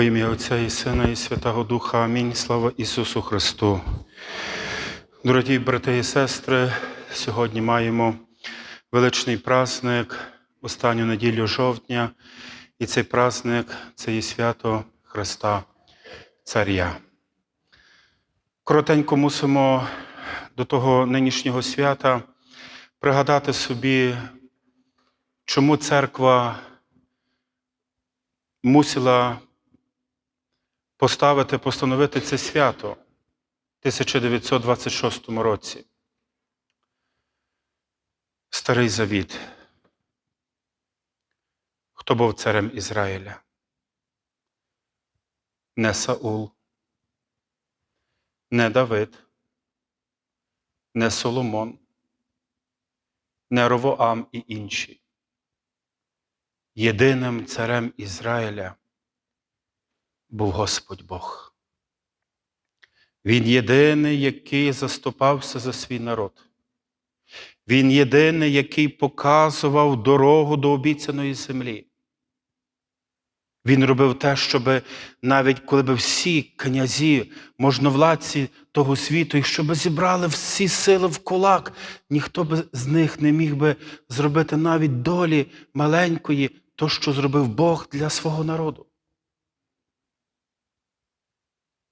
Во ім'я Отця і Сина, і Святого Духа. Амінь. Слава Ісусу Христу. Дорогі брати і сестри, сьогодні маємо величний праздник, останню неділю жовтня, і цей праздник це є свято Христа Царя. Коротенько мусимо до того нинішнього свята пригадати собі, чому церква мусила поставити, постановити це свято в 1926 році. Старий Завіт. Хто був царем Ізраїля? Не Саул, не Давид, не Соломон, не Ровоам і інші. Єдиним царем Ізраїля був Господь Бог. Він єдиний, який заступався за свій народ. Він єдиний, який показував дорогу до обіцяної землі. Він робив те, щоб навіть коли б всі князі, можновладці того світу, і щоб зібрали всі сили в кулак, ніхто б з них не міг би зробити навіть долі маленької, то, що зробив Бог для свого народу.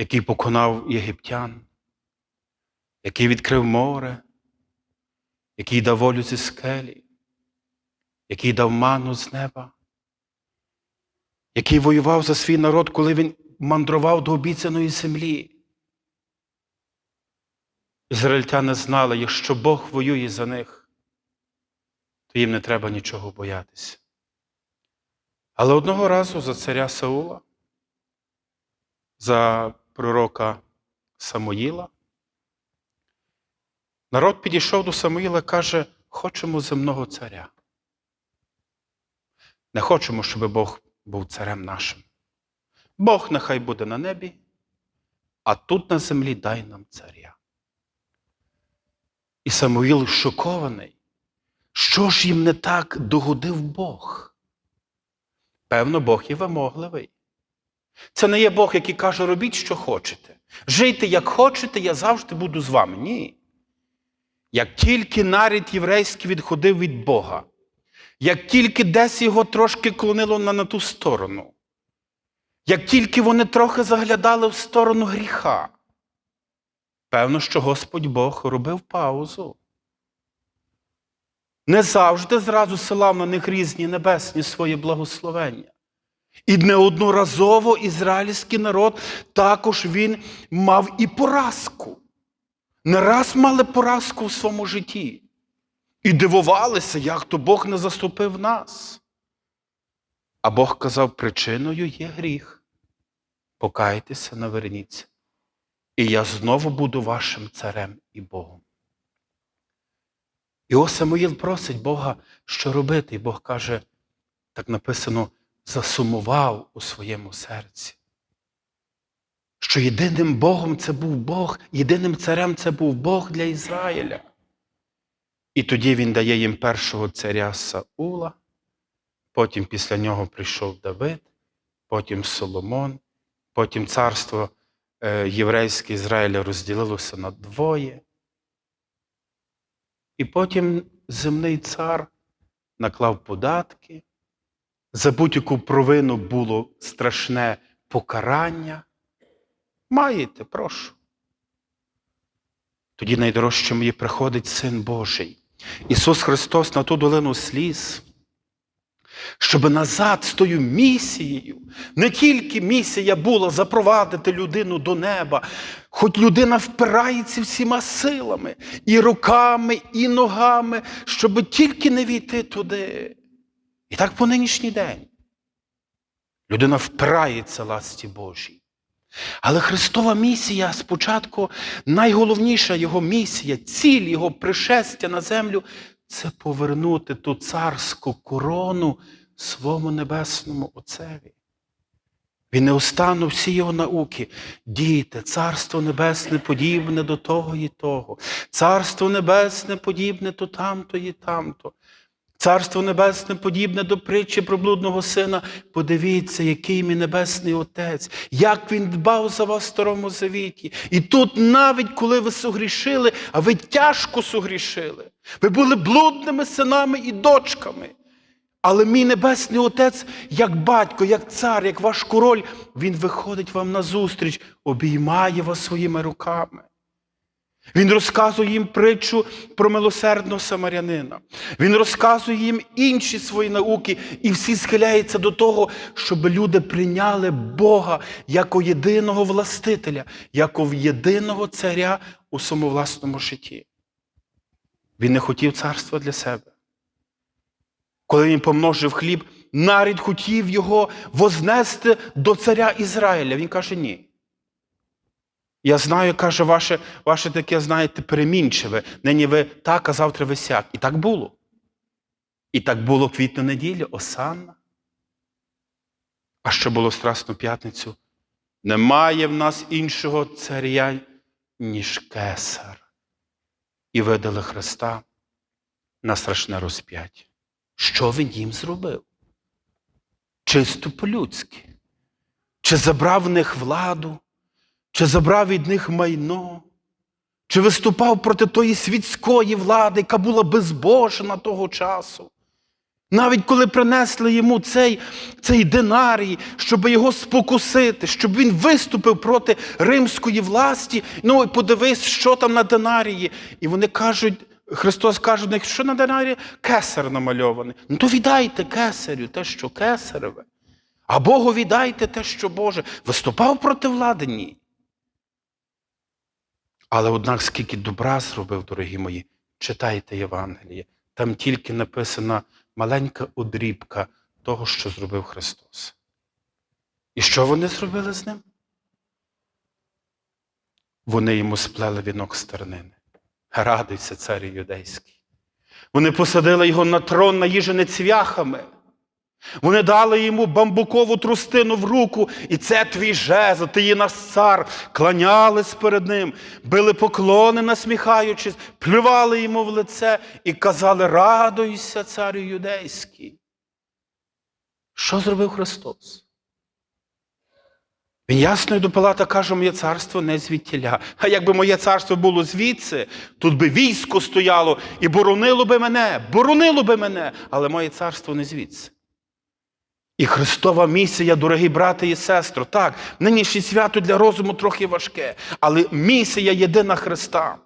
Який поконав єгиптян, який відкрив море, який дав волю зі скелі, який дав ману з неба, який воював за свій народ, коли він мандрував до обіцяної землі. Ізраїльтяни знали, якщо Бог воює за них, то їм не треба нічого боятися. Але одного разу за царя Саула, за пророка Самуїла, народ підійшов до Самуїла і каже, хочемо земного царя. Не хочемо, щоб Бог був царем нашим. Бог нехай буде на небі, а тут на землі дай нам царя. І Самуїл шокований. Що ж їм не так догодив Бог? Певно, Бог є вимогливий. Це не є Бог, який каже, робіть, що хочете. Жийте, як хочете, я завжди буду з вами. Ні. Як тільки нарід єврейський відходив від Бога, як тільки десь його трошки клонило на, на ту сторону, як тільки вони трохи заглядали в сторону гріха, певно, що Господь Бог робив паузу. Не завжди зразу силав на них різні небесні свої благословення. І неодноразово ізраїльський народ також він мав і поразку. Не раз мали поразку в своєму житті. І дивувалися, як то Бог не заступив нас. А Бог казав, причиною є гріх. Покайтеся, наверніться. І я знову буду вашим царем і Богом. І ось Самуїл просить Бога, що робити. І Бог каже, так написано, засумував у своєму серці. Що єдиним Богом це був Бог, єдиним царем це був Бог для Ізраїля. І тоді він дає їм першого царя Саула, потім після нього прийшов Давид, потім Соломон, потім царство е, єврейське Ізраїля розділилося на двоє. І потім земний цар наклав податки, за будь-яку провину було страшне покарання. Маєте, прошу. Тоді найдорожче мені приходить Син Божий, Ісус Христос на ту долину сліз, щоб назад з тою місією, не тільки місія була запровадити людину до неба, хоч людина впирається всіма силами, і руками, і ногами, щоб тільки не війти туди. І так по нинішній день. Людина впирається ласті Божій. Але Христова місія спочатку, найголовніша його місія, ціль його пришестя на землю це повернути ту царську корону своєму небесному Отцеві. Він неустанно всі його науки. Діти, царство небесне подібне до того і того, царство небесне подібне то тамто і тамто. Царство Небесне подібне до притчі про блудного сина. Подивіться, який мій небесний Отець, як він дбав за вас в старому завіті. І тут, навіть коли ви согрішили, а ви тяжко согрішили, ви були блудними синами і дочками. Але мій небесний Отець, як батько, як цар, як ваш король, він виходить вам назустріч, обіймає вас своїми руками. Він розказує їм притчу про милосердного самарянина. Він розказує їм інші свої науки, і всі схиляються до того, щоб люди прийняли Бога як єдиного властителя, як єдиного царя у самовласному житті. Він не хотів царства для себе. Коли він помножив хліб, нарід хотів його вознести до царя Ізраїля. Він каже, ні. Я знаю, каже, ваше, ваше таке, знаєте, перемінчиве. Нині ви так, а завтра ви сяк. І так було. І так було квітну неділю, осанна. А що було Страсну п'ятницю? Немає в нас іншого царя, ніж кесар. І видали Христа на страшне розп'яття. Що він їм зробив? Чисто по-людськи. Чи забрав в них владу? Чи забрав від них майно, чи виступав проти тої світської влади, яка була безбожна того часу. Навіть коли принесли йому цей цей динарій, щоб його спокусити, щоб він виступив проти римської власті, ну і подивись, що там на динарії. І вони кажуть, Христос каже до них, що на динарії? Кесар намальований. Ну то віддайте кесарю те, що кесареве. А Богу віддайте те, що Боже. Виступав проти влади? Ні. Але однак, скільки добра зробив, дорогі мої, читайте Євангеліє. Там тільки написана маленька одрібка того, що зробив Христос. І що вони зробили з ним? Вони йому сплели вінок стернини. Радуйся, царю юдейський. Вони посадили його на трон, наїжене цвяхами. Вони дали йому бамбукову трустину в руку, і це твій жезл, ти є наш цар, кланялись перед ним, били поклони, насміхаючись, плювали йому в лице і казали: Радуйся, царю юдейський. Що зробив Христос? Він ясно і до Пилата каже, моє царство не звідтіля. А якби моє царство було звідси, тут би військо стояло і боронило би мене, боронило би мене, але моє царство не звідси. І Христова місія, дорогі брати і сестри, так, нинішнє свято для розуму трохи важке, але місія єдина Христа,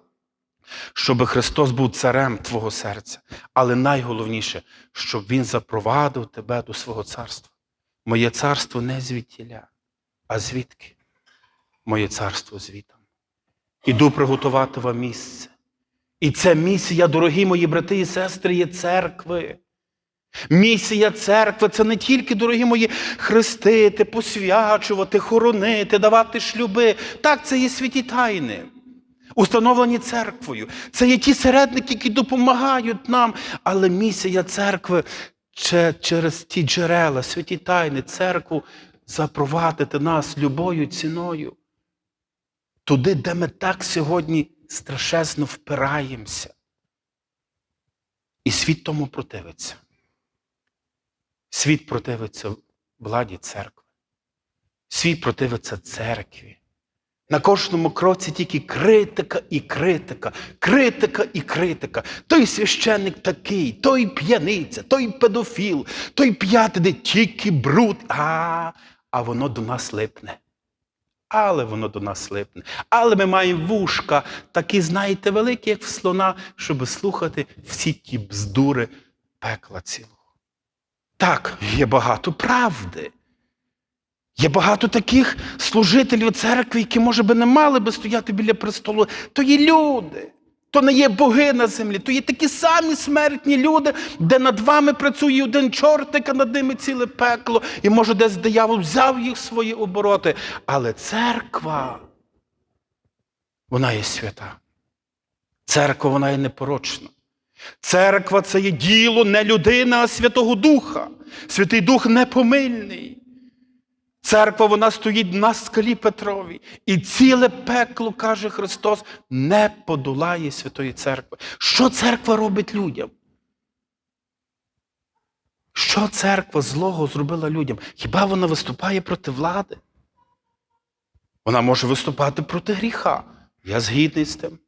щоб Христос був царем твого серця. Але найголовніше, щоб Він запровадив тебе до свого царства. Моє царство не звідтіля, а звідки? Моє царство звітом. Іду приготувати вам місце. І це місія, дорогі мої брати і сестри, є церкви. Місія церкви це не тільки, дорогі мої, хрестити, посвячувати, хоронити, давати шлюби. Так, це є святі тайни, установлені церквою. Це є ті середники, які допомагають нам. Але місія церкви це через ті джерела, святі тайни, церкву запровадити нас любою ціною. Туди, де ми так сьогодні страшезно впираємося. І світ тому противиться. Світ противиться владі церкви. Світ противиться церкві. На кожному кроці тільки критика і критика, критика і критика. Той священник такий, той п'яниця, той педофіл, той п'ятий, тільки бруд. А, а воно до нас липне. Але воно до нас липне. Але ми маємо вушка, такі, знаєте, великі, як в слона, щоб слухати всі ті бздури пекла цілого. Так, є багато правди. Є багато таких служителів церкви, які, може би, не мали би стояти біля престолу. То є люди, то не є боги на землі, то є такі самі смертні люди, де над вами працює один чортик, а над ними ціле пекло, і може десь диявол взяв їх в свої обороти. Але церква, вона є свята. Церква, вона є непорочна. Церква це є діло не людини, а Святого Духа. Святий Дух непомильний. Церква вона стоїть на скалі Петрові. І ціле пекло, каже Христос, не подолає Святої Церкви. Що церква робить людям? Що церква злого зробила людям? Хіба вона виступає проти влади? Вона може виступати проти гріха. Я згідний з тим.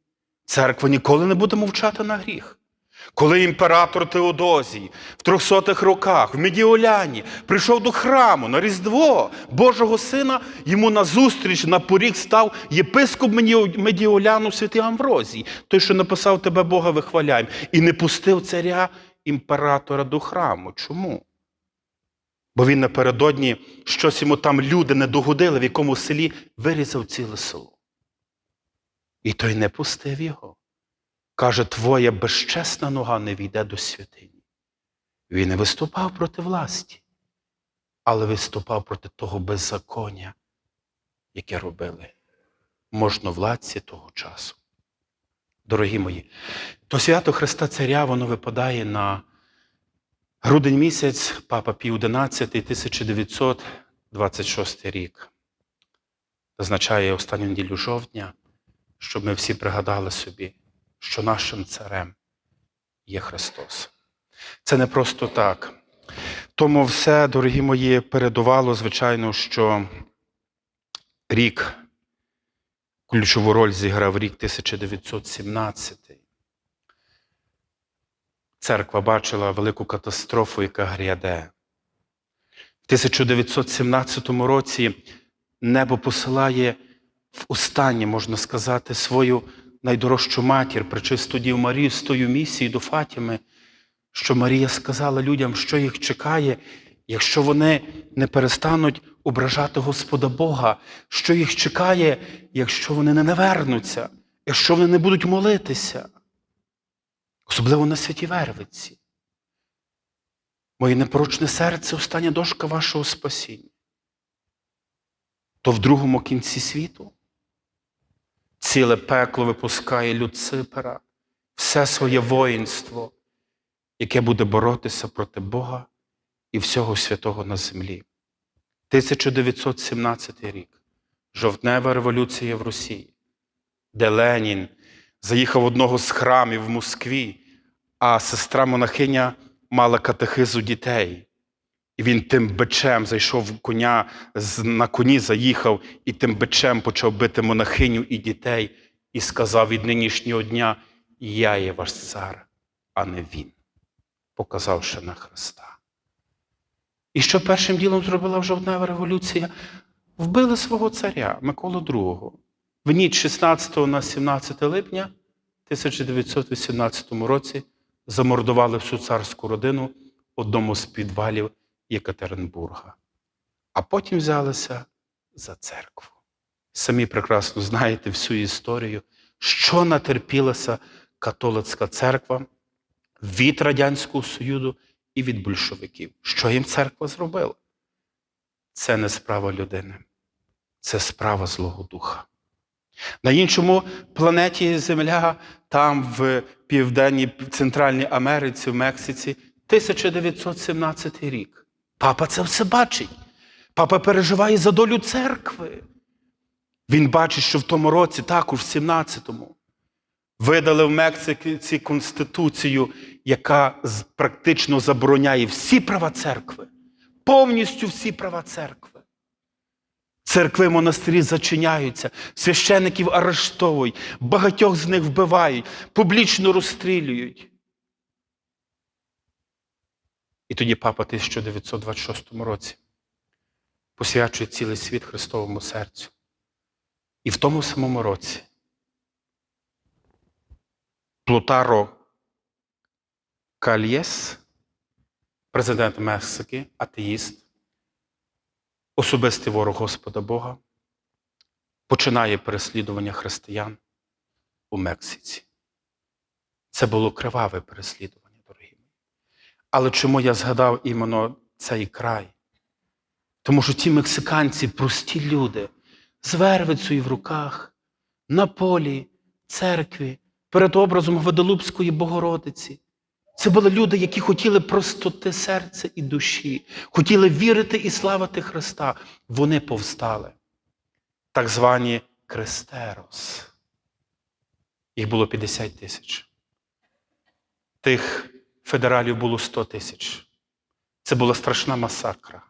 Церква ніколи не буде мовчати на гріх. Коли імператор Теодозій в 300-х роках в Медіоляні прийшов до храму на Різдво Божого Сина, йому назустріч на поріг став єпископ Медіо- Медіоляну святий Амврозій, той, що написав тебе Бога вихваляємо, і не пустив царя імператора до храму. Чому? Бо він напередодні щось йому там люди не догодили, в якому селі вирізав ціле село. І той не пустив його. Каже, твоя безчесна нога не війде до святині. Він не виступав проти власті, але виступав проти того беззаконня, яке робили можновладці того часу. Дорогі мої, то свято Христа Царя воно випадає на грудень місяць, Папа Пій 11, 1926 рік. Означає останню неділю жовтня, щоб ми всі пригадали собі, що нашим царем є Христос. Це не просто так. Тому все, дорогі мої, передувало, звичайно, що рік, ключову роль зіграв рік 1917. Церква бачила велику катастрофу, яка гряде. В 1917 році небо посилає в останнє, можна сказати, свою найдорожчу матір, пречисту Дів Марію з тою місією до Фатіми, що Марія сказала людям, що їх чекає, якщо вони не перестануть ображати Господа Бога, що їх чекає, якщо вони не навернуться, якщо вони не будуть молитися. Особливо на святі Вервиці. Моє непорочне серце остання дошка вашого спасіння. То в другому кінці світу ціле пекло випускає Люципера, все своє воїнство, яке буде боротися проти Бога і всього святого на землі. 1917 рік. Жовтнева революція в Росії, де Ленін заїхав одного з храмів в Москві, а сестра монахиня мала катехизу дітей. І він тим бичем зайшов коня, на коні заїхав і тим бичем почав бити монахиню і дітей, і сказав від нинішнього дня: Я є ваш цар, а не він, показавши на Христа. І що першим ділом зробила жовтнева революція? Вбили свого царя Миколу II. В ніч 16 на 17 липня 1918 році замордували всю царську родину в одному з підвалів Єкатеринбурга. А потім взялися за церкву. Самі прекрасно знаєте всю історію, що натерпілася католицька церква від Радянського Союзу і від большевиків. Що їм церква зробила? Це не справа людини, це справа Злого Духа. На іншому планеті Земля, там в Південній Центральній Америці, в Мексиці, 1917 рік. Папа це все бачить. Папа переживає за долю церкви. Він бачить, що в тому році, також в 17-му, видали в Мексиці конституцію, яка практично забороняє всі права церкви, повністю всі права церкви. Церкви монастирі зачиняються, священиків арештовують, багатьох з них вбивають, публічно розстрілюють. І тоді папа в 1926 році посвячує цілий світ Христовому серцю. І в тому самому році Плутаро Кальєс, президент Мексики, атеїст, особистий ворог Господа Бога, починає переслідування християн у Мексиці. Це було криваве переслідування. Але чому я згадав іменно цей край? Тому що ті мексиканці прості люди з вервицею в руках, на полі, церкві, перед образом Гваделупської Богородиці. Це були люди, які хотіли простоти серця і душі, хотіли вірити і славити Христа. Вони повстали. Так звані Крестерос. Їх було 50 тисяч. Тих федералів було 100 тисяч. Це була страшна масакра.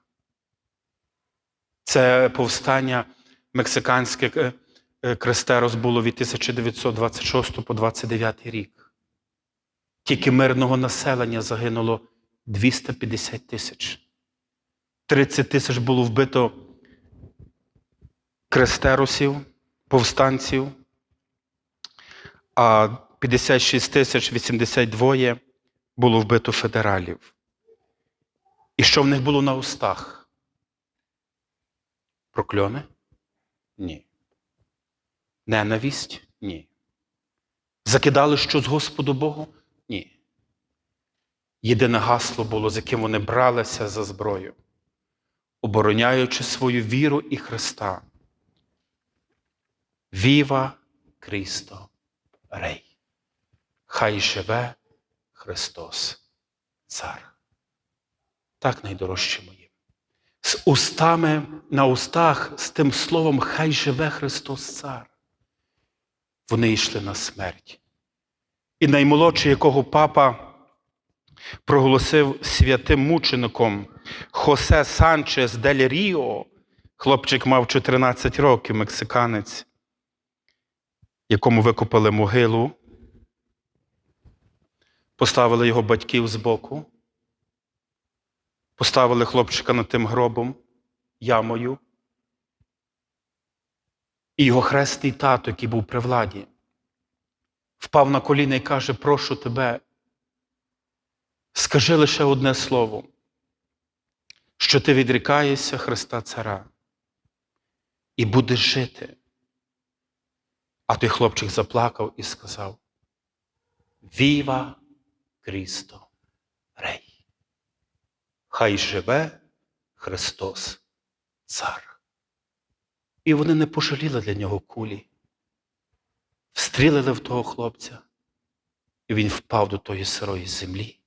Це повстання мексиканське е, е, Крестерос було від 1926 по 29 рік. Тільки мирного населення загинуло 250 тисяч. 30 тисяч було вбито крестеросів, повстанців, а 56 тисяч 82 було вбито федералів. І що в них було на устах? Прокльони? Ні. Ненависть? Ні. Закидали щось Господу Богу? Ні. Єдине гасло було, з яким вони бралися за зброю, обороняючи свою віру і Христа. Віва Крісто Рей. Хай живе Христос, Цар. Так, найдорожче мої. З устами на устах, з тим словом, хай живе Христос Цар. Вони йшли на смерть. І наймолодший, якого папа проголосив святим мучеником Хосе Санчес Дель Ріо, хлопчик мав 14 років, мексиканець, якому викопали могилу, поставили його батьків збоку, поставили хлопчика над тим гробом, ямою. І його хресний тато, який був при владі, впав на коліна і каже: Прошу тебе, скажи лише одне слово, що ти відрікаєшся Христа Цара і будеш жити. А той хлопчик заплакав і сказав: Віва Крісто Рей! Хай живе Христос Цар. І вони не пожаліли для нього кулі, встрілили в того хлопця, і він впав до тої сирої землі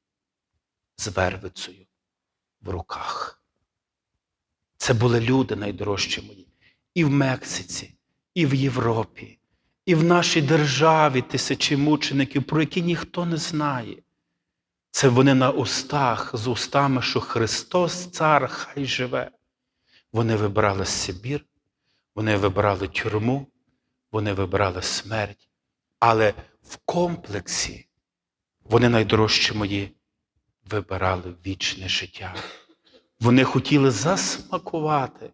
з вервицею в руках. Це були люди найдорожчі мої, і в Мексиці, і в Європі, і в нашій державі тисячі мучеників, про які ніхто не знає. Це вони на устах з устами, що Христос, Цар, хай живе. Вони вибрали Сибір, вони вибрали тюрму, вони вибрали смерть. Але в комплексі вони найдорожчі мої вибирали вічне життя. Вони хотіли засмакувати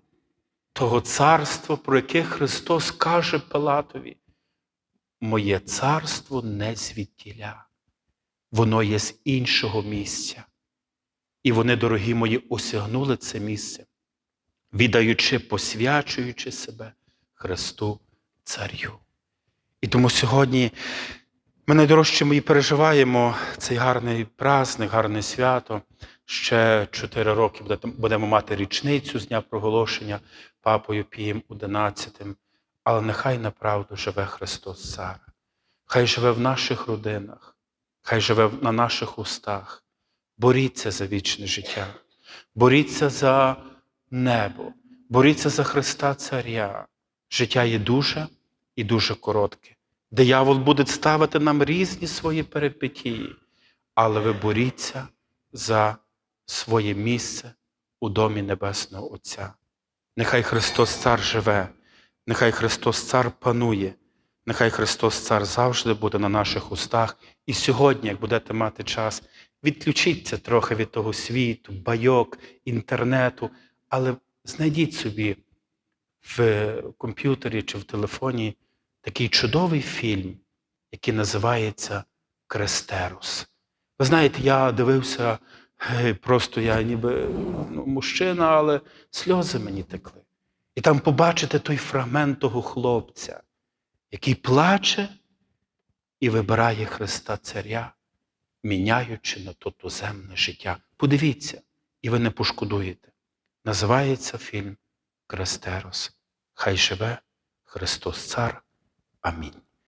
того царства, про яке Христос каже Пилатові. Моє царство не звідтіля, воно є з іншого місця. І вони, дорогі мої, осягнули це місце, віддаючи, посвячуючи себе Христу Царю. І тому сьогодні ми найдорожче мої переживаємо цей гарний праздник, гарне свято. Ще чотири роки будемо мати річницю з дня проголошення папою Пієм XI. Але нехай направду живе Христос Цар. Хай живе в наших родинах, хай живе на наших устах. Боріться за вічне життя, боріться за небо, боріться за Христа Царя. Життя є дуже і дуже коротке. Диявол буде ставити нам різні свої перипетії, але ви боріться за своє місце у домі Небесного Отця. Нехай Христос Цар живе, нехай Христос Цар панує, нехай Христос Цар завжди буде на наших устах. І сьогодні, як будете мати час, відключіться трохи від того світу, байок, інтернету, але знайдіть собі в комп'ютері чи в телефоні такий чудовий фільм, який називається Крестерус. Ви знаєте, я дивився, просто я ніби ну, мужчина, але сльози мені текли. І там побачите той фрагмент того хлопця, який плаче і вибирає Христа Царя, міняючи на то туземне життя. Подивіться, і ви не пошкодуєте. Називається фільм Крестерос. Хай живе Христос Цар. Амінь.